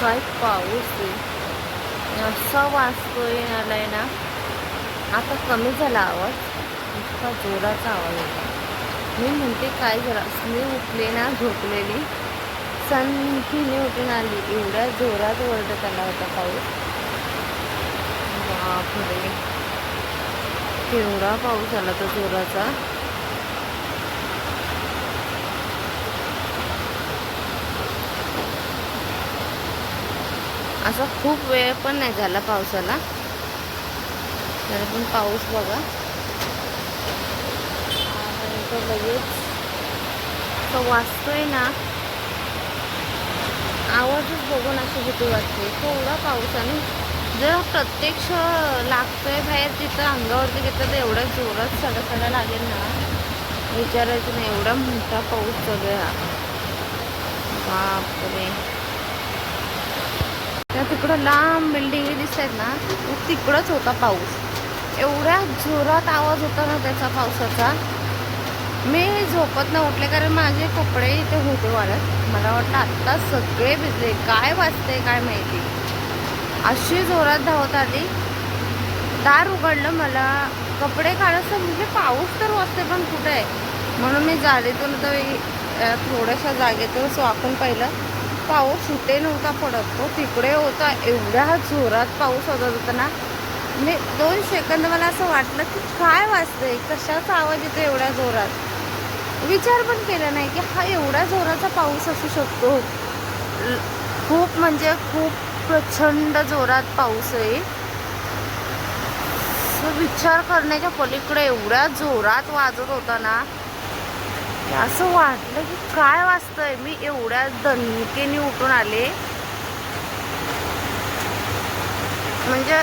काय पाऊस आहे? असा वाजतोय आलाय ना. आता कमी झाला आवाज. इतका जोराचा आवाज होता. मी म्हणते काय झाला मी उठले ना झोपलेली. सनखीने उठून आली. एवढ्या जोरात ओरडत आला होता पाऊस. बापरे. केवढा पाऊस आला तो जोराचा. असा खूप वेळ पण नाही झाला पावसाला. तरी पण पाऊस बघा. आणि तो लगेच तो वाचतोय ना. आवाजच बघून अशी भीती वाटते. थोडा पावसाने जर प्रत्यक्ष लागतोय बाहेर तिथं अंगावरती घेतलं तर एवढ्या जोरात सडा लागेल ना. विचारायचं नाही. एवढा मोठा पाऊस सगळा बापरे. त्या तिकडं लांब बिल्डिंग दिसत आहेत ना तिकडंच होता पाऊस. एवढ्या जोरात आवाज होता ना त्याचा पावसाचा. मी झोपत न उठले कारण माझे कपडे इथे होते वाढत. मला वाटलं आत्ता सगळे भिजले. काय वाजते काय माहिती. अशी जोरात धावत आली. दार उघडलं मला. कपडे काढायचं म्हणजे पाऊस तर वाजते पण कुठे? आहे म्हणून मी जाळीतून तर थोड्याशा जागेतून वाकून पाहिलं. पाऊस सुटे नव्हता पडत. तो तिकडे होता. एवढ्या जोरात पाऊस होता होता ना मी दोन सेकंद मला असं वाटलं की काय वाजतंय? कशाचा आवाज येतो एवढ्या जोरात? विचार पण केला नाही की हा एवढ्या जोराचा पाऊस असू शकतो? खूप म्हणजे खूप प्रचंड जोरात पाऊस आहे. विचार करण्याच्या पलीकडे एवढ्या जोरात वाजत होता ना असं वाटलं की काय वाचतंय मी एवढ्या दणकेने उठून आले. म्हणजे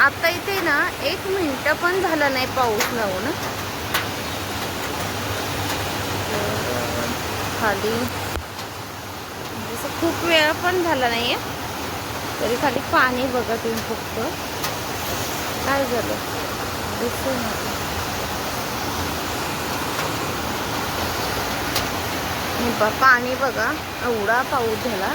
आता इथे ना एक मिनिट पण झालं नाही पाऊस लावून. खाली. जसं खूप वेळ पण झाला नाहीये. तरी खाली पाणी बघा तुम्ही फक्त. काय झालं? दिसून येतं. पाणी बघा एवढा पाऊस झाला.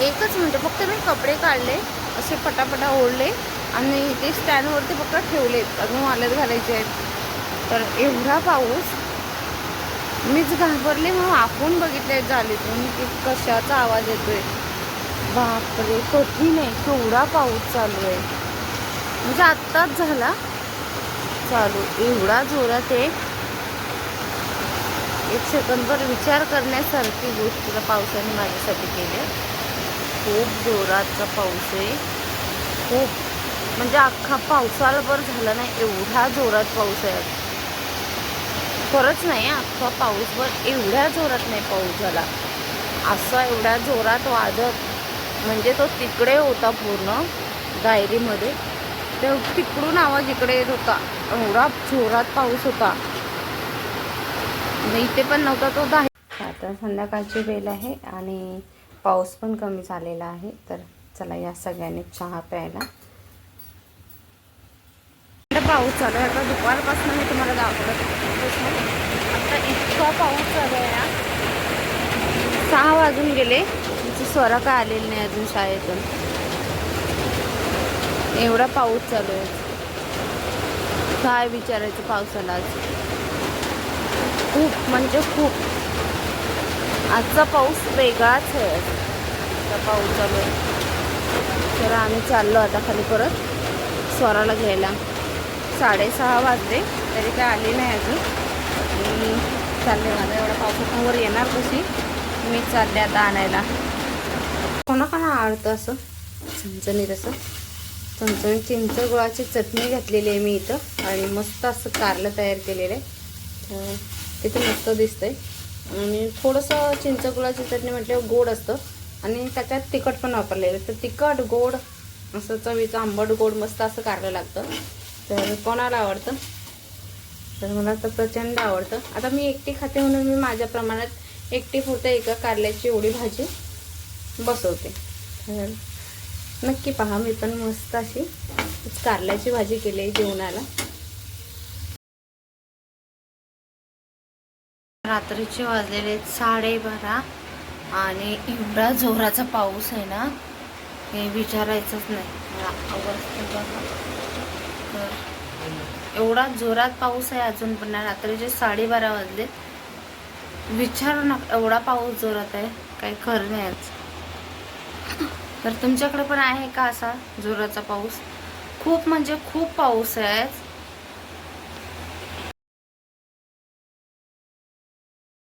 एकच मिनटं फक्त मी कपडे काढले असे पटापटा ओढले आणि ते स्टँडवरती फक्त ठेवलेत अजून वाल्यात घालायचे आहेत. तर एवढा पाऊस. मीच घाबरले मग आपण बघितले जालीतून की कशाचा आवाज येतोय. बापरे कठीण आहे केवढा पाऊस चालू आहे. म्हणजे आत्ताच झाला. चालू एवढा जोरात आहे. एक सेकंदभर विचार करण्यासारखी गोष्ट त्या पावसाने माझ्यासाठी केली. खूप जोराचा पाऊस आहे. खूप. म्हणजे अख्खा पावसाळाभर झाला नाही एवढा जोरात पाऊस आहे. खरंच नाही अख्खा पाऊसभर एवढ्या जोरात नाही पाऊस झाला. असा एवढ्या जोरात वाजत म्हणजे तो तिकडे होता पूर्ण डायरीमध्ये. तर तिकडून आवाज इकडे येत होता. एवढा जोरात पाऊस होता. म्हणजे इथे पण नव्हता तो दहा आता संध्याकाळची वेळ आहे आणि पाऊस पण कमी झालेला आहे. तर चला या सगळ्यांनी चहा प्यायला. पाऊस चालू आहे. आता दुपारपासून मी तुम्हाला दाखवत. आता इतका पाऊस चालू आहे ना. सहा वाजून गेले. तिची स्वरा काय आलेली नाही अजून शाळेतून. एवढा पाऊस चालू आहे. काय विचारायचं पावसाला आज? खूप म्हणजे खूप. आजचा पाऊस वेगळाच आहे. आजचा पाऊस चालू आहे तर आम्ही चाललो आता खाली परत. स्वराला घ्यायला. साडेसहा वाजले. तरी काय आले नाही अजून. मी चालले. माझा एवढा पावसावर येणार कशी? मी चालले आता आणायला. कोणाकोणा आवडतं असं? चमचणीत असं? चमचमीत चिंच गुळाची चटणी घातलेली आहे मी इथं. आणि मस्त असं कारलं तयार केलेलं आहे. तर तिथे मस्त दिसतंय. आणि थोडंसं चिंचगुळाची चटणी म्हटल्यावर गोड असतं. आणि त्याच्यात तिखट पण वापरलेलं तर तिखट गोड असं चवीचं आंबट गोड मस्त असं कारलं लागतं. तर कोणाला आवडतं? तर मला तर प्रचंड आवडतं. आता मी एकटी खाते म्हणून मी माझ्या प्रमाणात एकटी पुरते एका कारल्याची एवढी भाजी बसवते. तर नक्की पहा मी पण मस्त अशी कारल्याची भाजी केली आहे जेवणाला. रात्रीचे वाजलेले आहेत साडेबारा आणि एवढा जोराचा पाऊस आहे ना हे विचारायचंच नाही. तर एवढा जोरात पाऊस आहे अजून पण. रात्रीचे साडेबारा वाजले. विचारू नका एवढा पाऊस जोरात आहे. काही खरं नाही तर तुमच्याकडे पण आहे का असा जोराचा पाऊस? खूप म्हणजे खूप पाऊस आहे